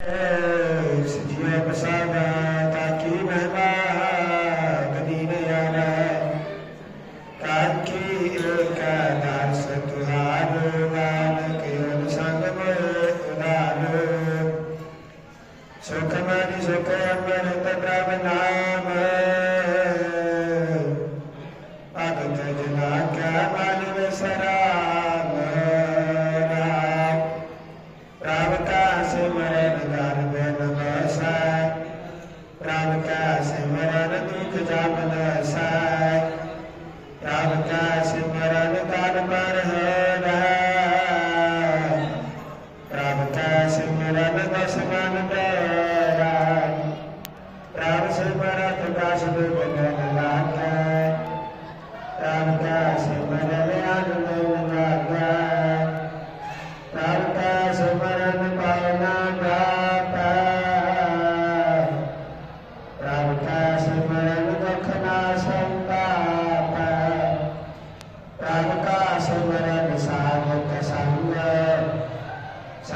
ਸਜੀਵੇ ਪਸਾਵਾ ਤਾਕੀ ਮਹਿਮਾ ਕਦੀਨੇ ਆਨਾ ਤਾਕੀ ਕਾ ਦਰਸ ਤੁਹਾਰ ਨਾਨਕ ਅਨ ਸੰਗਮ ਉਦਾਰ ਸੁਖਮਨੀ ਸੁਖ ਅਮਰਤ ਬ੍ਰਹਮ ਨਾਮ ਭਗਤ ਜਨਾ ਕਾ ਮਾਨਵ ਸਰਾ ਮਰੈ ਵਿਕਾਰ ਬੈ ਨ ਬੈਸੈ ਪ੍ਰਭ ਕਾ ਸਿਮਰਨ ਦੁਖ ਜਪ ਦਸੈ ਪ੍ਰਭ ਕਾ ਸਿਮਰਨ ਕਰ ਪਰ ਹੈ ਰਹਾ ਪ੍ਰਭ ਕਾ ਸਿਮਰਨ ਦਸ ਮਨ ਦੇ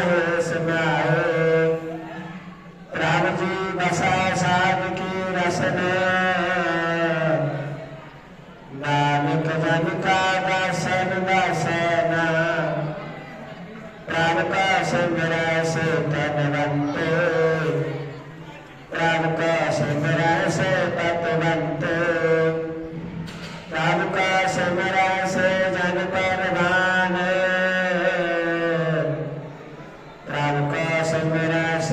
ਹੈ ਸਮਾਏ ਰਾਮ ਜੀ ਬਸਾ ਸਾਧ ਕੀ ਰਸਨ ਨਾਨਕ ਜਨ ਕਾ ਦਰਸ਼ਨ ਦਾ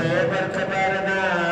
ஏற்படுத்த பாருதான்